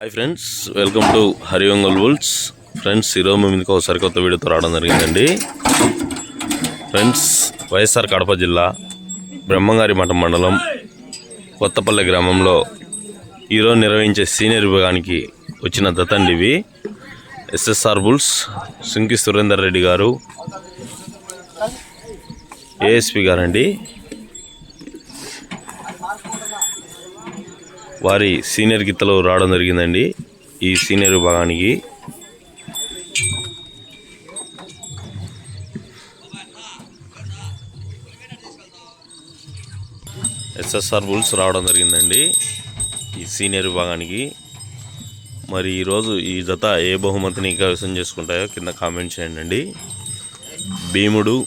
Hi friends welcome to హరివంగల్ వుల్స్ friends ఈరోజు మేము ముందుకు ఒకసారి కొత్త వీడియోతో రావడం జరిగిందండి. ఫ్రెండ్స్ వైఎస్ఆర్ కడప జిల్లా బ్రహ్మంగారి మఠం మండలం కొత్తపల్లె గ్రామంలో ఈరోజు నిర్వహించే సీనియర్ విభాగానికి వచ్చిన దతండి ఇవి. ఎస్ఎస్ఆర్ బుల్స్ సుంకి సురేందర్ రెడ్డి గారు ఏఎస్పి గారండి. వారి సీనియర్ గిత్తలు రావడం జరిగిందండి. ఈ సీనియర్ విభాగానికి. ఎస్ఎస్ఆర్ బుల్స్ రావడం జరిగిందండి. ఈ సీనియర్ విభాగానికి. మరి ఈరోజు ఈ జత ఏ బహుమతిని కైవసం చేసుకుంటాయో కింద కామెంట్ చేయండి. అండి భీముడు